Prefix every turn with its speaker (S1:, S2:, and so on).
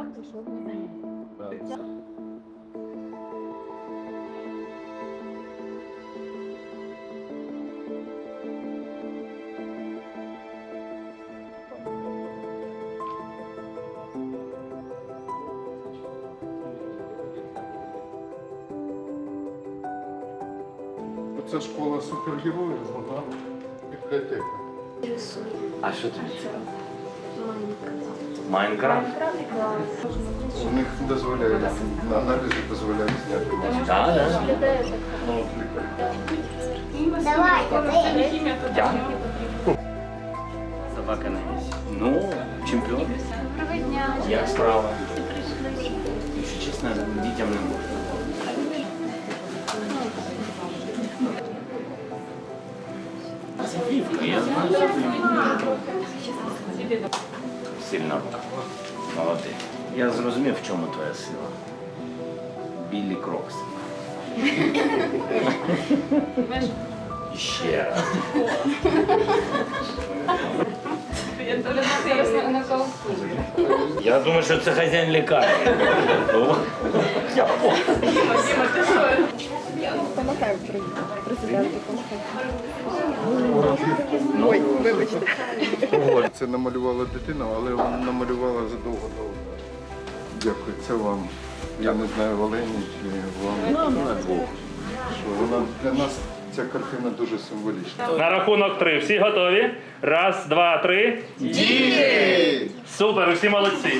S1: Артем пішов на заняття.
S2: Це школа супергероїв, вона бібліотека.
S3: А що тут? Майнкрафт?
S2: У них дозволяють, аналізи дозволяють зняти маску.
S3: Так, так.
S2: Ну, от лікар.
S3: Я? Собака на місці. Ну, чемпіон. Як справа? Якщо чесно, дітям не можна. Це вівка, я знаю. що. Сильна рука. Молодець. Я зрозумів, в чому твоя сила. Білі крокси. Ще раз. Я думаю, що це хазяїн лікарні. Я
S4: Помахай президенту.
S2: Це намалювала дитина, але вона намалювала задовго до. Дякую, це вам. Я не знаю, Олені чи вам.
S3: Бог.
S2: Що вона для нас ця картина дуже символічна.
S5: На рахунок три. Всі готові? Раз, два, три. Діти! Супер, усі молодці.